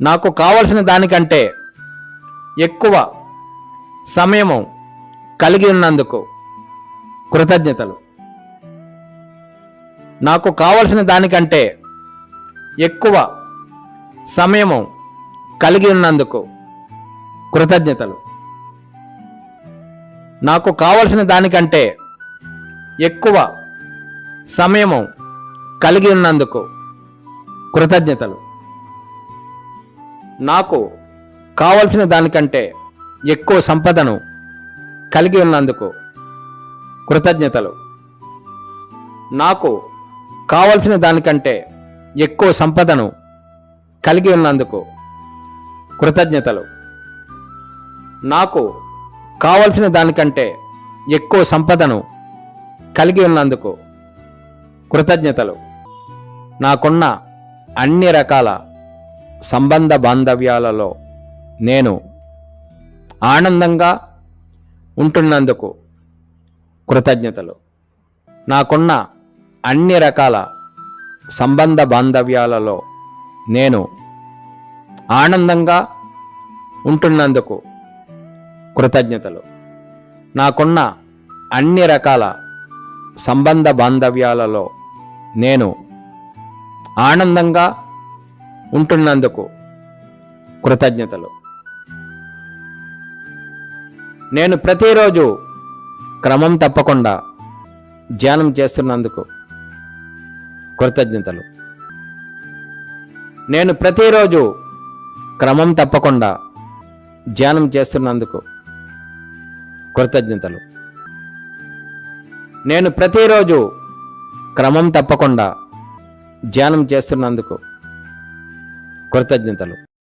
నాకు కావలసిన దానికంటే ఎక్కువ సమయము కలిగి ఉన్నందుకు కృతజ్ఞతలు. నాకు కావలసిన దానికంటే ఎక్కువ సమయము కలిగి ఉన్నందుకు కృతజ్ఞతలు. నాకు కావలసిన దానికంటే ఎక్కువ సమయము కలిగి ఉన్నందుకు కృతజ్ఞతలు. నాకు కావలసిన దానికంటే ఎక్కువ సంపదను కలిగి ఉన్నందుకు కృతజ్ఞతలు. నాకు కావలసిన దానికంటే ఎక్కువ సంపదను కలిగి ఉన్నందుకు కృతజ్ఞతలు. నాకు కావలసిన దానికంటే ఎక్కువ సంపదను కలిగి ఉన్నందుకు కృతజ్ఞతలు. నాకున్న అన్ని రకాల సంబంధ బాంధవ్యాలలో నేను ఆనందంగా ఉంటున్నందుకు కృతజ్ఞతలు. నాకున్న అన్ని రకాల సంబంధ బాంధవ్యాలలో నేను ఆనందంగా ఉంటున్నందుకు కృతజ్ఞతలు. నాకున్న అన్ని రకాల సంబంధ బాంధవ్యాలలో నేను ఆనందంగా ఉంటున్నందుకు కృతజ్ఞతలు. నేను ప్రతిరోజు క్రమం తప్పకుండా ధ్యానం చేస్తున్నందుకు కృతజ్ఞతలు. నేను ప్రతిరోజు క్రమం తప్పకుండా ధ్యానం చేస్తున్నందుకు కృతజ్ఞతలు. నేను ప్రతిరోజు క్రమం తప్పకుండా ధ్యానం చేస్తున్నందుకు కృతజ్ఞతలు.